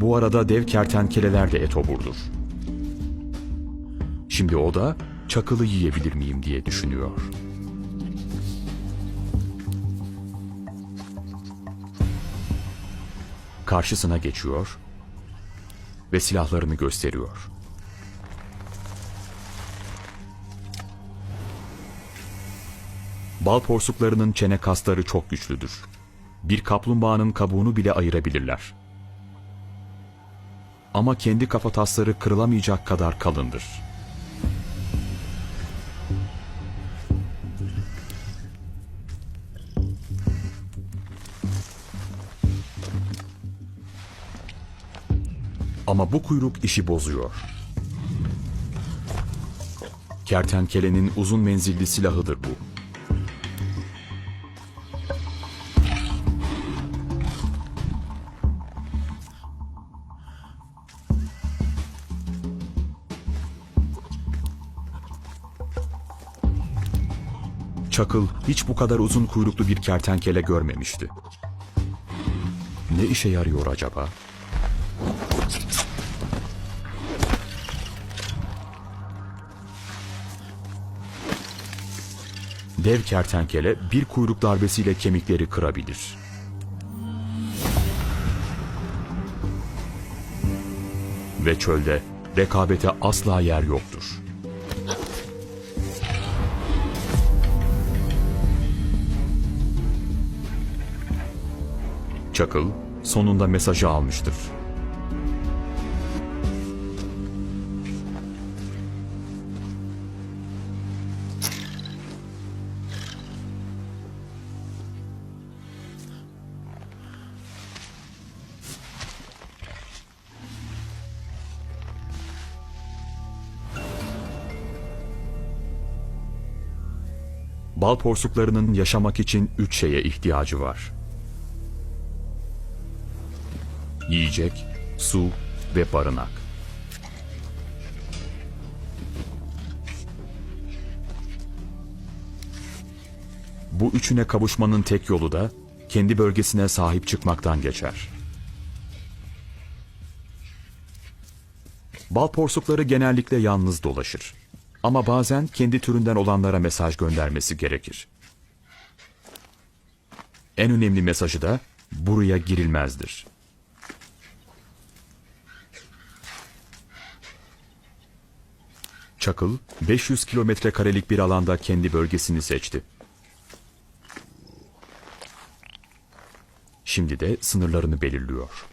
Bu arada dev kertenkeleler de etoburdur. Şimdi o da çakılı yiyebilir miyim diye düşünüyor. Karşısına geçiyor ve silahlarını gösteriyor. Bal porsuklarının çene kasları çok güçlüdür. Bir kaplumbağanın kabuğunu bile ayırabilirler. Ama kendi kafatasları kırılamayacak kadar kalındır. Ama bu kuyruk işi bozuyor. Kertenkelenin uzun menzilli silahıdır bu. Çakıl hiç bu kadar uzun kuyruklu bir kertenkele görmemişti. Ne işe yarıyor acaba? Dev kertenkele bir kuyruk darbesiyle kemikleri kırabilir. Ve çölde rekabete asla yer yoktur. Çakıl sonunda mesajı almıştır. Bal porsuklarının yaşamak için üç şeye ihtiyacı var. Yiyecek, su ve barınak. Bu üçüne kavuşmanın tek yolu da kendi bölgesine sahip çıkmaktan geçer. Bal porsukları genellikle yalnız dolaşır. Ama bazen kendi türünden olanlara mesaj göndermesi gerekir. En önemli mesajı da buraya girilmezdir. Çakıl 500 kilometre karelik bir alanda kendi bölgesini seçti. Şimdi de sınırlarını belirliyor.